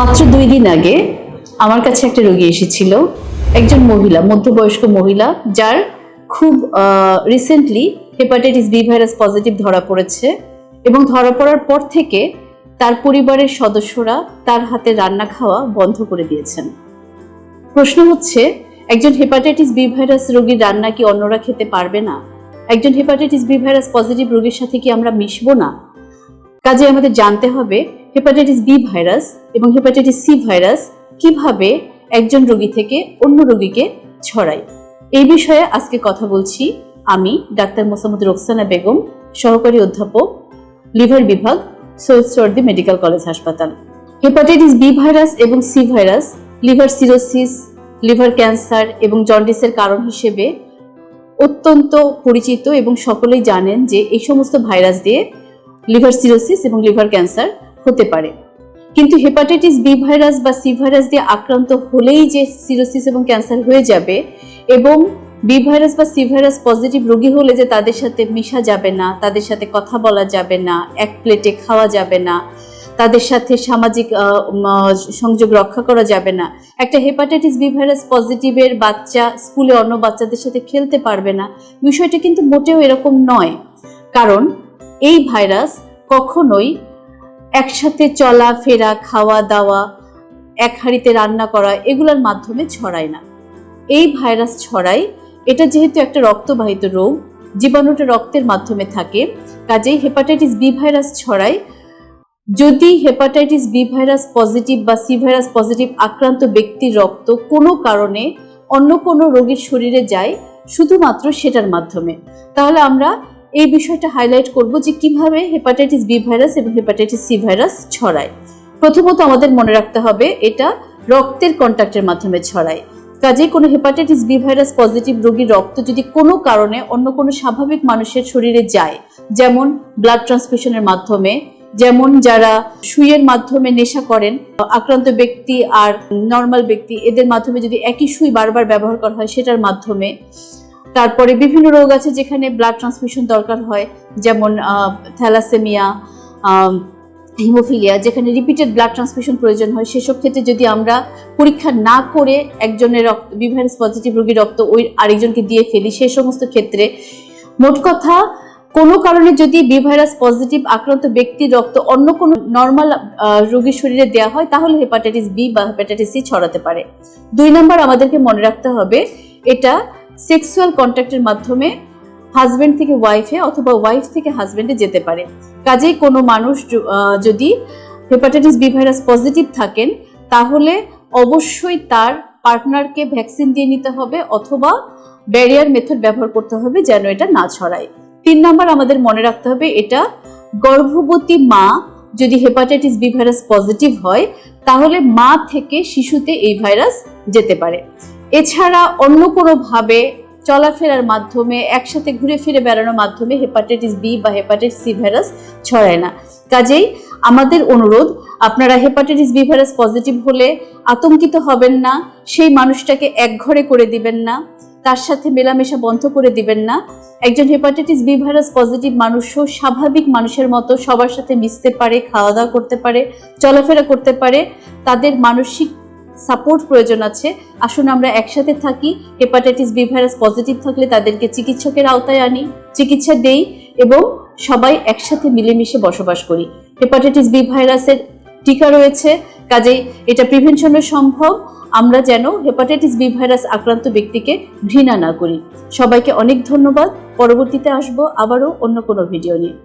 মাত্র দুই দিন আগে আমার কাছে একটা রোগী এসেছিল, একজন মহিলা, মধ্যবয়স্ক মহিলা, যার খুব recently hepatitis B virus positive ধরা পড়েছে এবং ধরা পড়ার পর থেকে তার পরিবারের সদস্যরা তার হাতে রান্না খাওয়া বন্ধ করে দিয়েছেন। প্রশ্ন হচ্ছে, একজন হেপাটাইটিস বি ভাইরাস রোগীর রান্না কি অন্যরা খেতে পারবে না? একজন হেপাটাইটিস বি ভাইরাস পজিটিভ রোগীর সাথে কি আমরা মিশবো না? কাজে আমাদের জানতে হবে হেপাটাইটিস বি ভাইরাস এবং হেপাটাইটিস সি ভাইরাস কীভাবে একজন রোগী থেকে অন্য রোগীকে ছড়ায়। এই বিষয়ে আজকে কথা বলছি আমি ডাক্তার মোসাম্মদ রোকসানা বেগম, সহকারী অধ্যাপক, লিভার বিভাগ সৈয়দ সর্দি মেডিকেল কলেজ হাসপাতাল। হেপাটাইটিস বি ভাইরাস এবং C virus liver cirrhosis, liver cancer এবং জন্ডিসের কারণ হিসেবে অত্যন্ত পরিচিত এবং সকলেই জানেন যে এই সমস্ত ভাইরাস দিয়ে লিভার সিরোসিস এবং লিভার ক্যান্সার হতে পারে। কিন্তু হেপাটাইটিস বি ভাইরাস বা সি ভাইরাস দিয়ে আক্রান্ত হলেই যে সিরোসিস এবং ক্যান্সার হয়ে যাবে এবং বি ভাইরাস বা সি ভাইরাস পজিটিভ রোগী হলে যে তাদের সাথে মিশা যাবে না, তাদের সাথে কথা বলা যাবে না, এক প্লেটে খাওয়া যাবে না, তাদের সাথে সামাজিক সংযোগ রক্ষা করা যাবে না। একটা হেপাটাইটিস বি ভাইরাস পজিটিভের বাচ্চা স্কুলে অন্য বাচ্চাদের সাথে খেলতে পারবে না। বিষয়টা কিন্তু মোটেও এরকম নয়। কারণ এই ভাইরাস কখনোই একসাথে চলা, ফেরা, খাওয়া, দাওয়া, এক হাঁড়িতে রান্না করা, এগুলোর মাধ্যমে ছড়ায় না। এই ভাইরাস ছড়ায়। এটা যেহেতু একটা রক্তবাহিত রোগ, জীবাণুটা রক্তের মাধ্যমে থাকে, কাজেই হেপাটাইটিস বি ভাইরাস ছড়ায়। যদি হেপাটাইটিস বি ভাইরাস পজিটিভ বা সি ভাইরাস পজিটিভ আক্রান্ত ব্যক্তির রক্ত কোনো কারণে অন্য কোনো রোগীর শরীরে যায়, শুধুমাত্র সেটার মাধ্যমে, তাহলে আমরা এই বিষয়টা হাইলাইট করব যে কীভাবে হেপাটাইটিস বি ভাইরাস এবং হেপাটাইটিস সি ভাইরাস ছড়ায়। প্রথমত আমাদের মনে রাখতে হবে, এটা রক্তের কন্ট্যাক্টের মাধ্যমে ছড়ায়। কাজেই কোনো হেপাটাইটিস বি ভাইরাস পজিটিভ রোগীর রক্ত যদি কোনো কারণে অন্য কোনো স্বাভাবিক মানুষের শরীরে যায়, যেমন ব্লাড ট্রান্সফিউশনের মাধ্যমে, যেমন যারা সুইয়ের মাধ্যমে নেশা করেন, আক্রান্ত ব্যক্তি আর নর্মাল ব্যক্তি, এদের মাধ্যমে যদি একই সুই বারবার ব্যবহার করা হয়, সেটার মাধ্যমে তারপরে বিভিন্ন রোগ আছে যেখানে ব্লাড ট্রান্সমিশন দরকার হয়, যেমন থ্যালাসেমিয়া হিমোফিলিয়া, যেখানে রিপিটেড ব্লাড ট্রান্সমিশন প্রয়োজন হয়। সেসব ক্ষেত্রে যদি আমরা পরীক্ষা না করে একজনের রক্ত বিভাইরাস পজিটিভ রোগীর রক্ত ওই আরেকজনকে দিয়ে ফেলি সেই সমস্ত ক্ষেত্রে মোট কথা কোনো কারণে যদি বি ভাইরাস পজিটিভ আক্রান্ত ব্যক্তির রক্ত অন্য কোনো নর্মাল রোগীর শরীরে দেওয়া হয়, তাহলে হেপাটাইটিস বি বা হেপাটাইটিস সি ছড়াতে পারে। দুই নম্বর আমাদেরকে মনে রাখতে হবে, এটা সেক্সুয়াল কন্ট্যাক্টের মাধ্যমে হাজব্যান্ড থেকে ওয়াইফে অথবা ওয়াইফ থেকে হাজবেন্ডে যেতে পারে। কাজেই কোনো মানুষ যদি হেপাটাইটিস বি ভাইরাস পজিটিভ থাকেন, তাহলে অবশ্যই তার পার্টনারকে ভ্যাকসিন দিয়ে নিতে হবে অথবা ব্যারিয়ার মেথড ব্যবহার করতে হবে যেন এটা না ছড়ায়। তিন নাম্বার আমাদের মনে রাখতে হবে, এটা গর্ভবতী মা যদি হেপাটাইটিস বি ভাইরাস পজিটিভ হয়, তাহলে মা থেকে শিশুতে এই ভাইরাস যেতে পারে। এছাড়া অন্য কোনোভাবে চলাফেরার মাধ্যমে একসাথে ঘুরে ফিরে বেড়ানোর মাধ্যমে হেপাটাইটিস বি বা হেপাটাইটিস সি ভাইরাস ছড়ায় না। কাজেই আমাদের অনুরোধ, আপনারা হেপাটাইটিস বি ভাইরাস পজিটিভ হলে আতঙ্কিত হবেন না, সেই মানুষটাকে একঘরে করে দিবেন না, তার সাথে মেলামেশা বন্ধ করে দিবেন না। একজন হেপাটাইটিস বি ভাইরাস পজিটিভ মানুষও স্বাভাবিক মানুষের মতো সবার সাথে মিশতে পারে খাওয়া দাওয়া করতে পারে, চলাফেরা করতে পারে, তাদের মানসিক সাপোর্ট প্রয়োজন আছে। আসুন আমরা একসাথে থাকি। হেপাটাইটিস বি ভাইরাস পজিটিভ থাকলে তাদেরকে চিকিৎসকের আওতায় আনি, চিকিৎসা দেই এবং সবাই একসাথে মিলেমিশে বসবাস করি। হেপাটাইটিস বি ভাইরাসের টিকা রয়েছে, কাজেই এটা প্রিভেনশনের সম্ভব। আমরা যেন হেপাটাইটিস বি ভাইরাস আক্রান্ত ব্যক্তিকে ঘৃণা না করি। সবাইকে অনেক ধন্যবাদ। পরবর্তীতে আসব আবারও অন্য কোনো ভিডিও নিয়ে।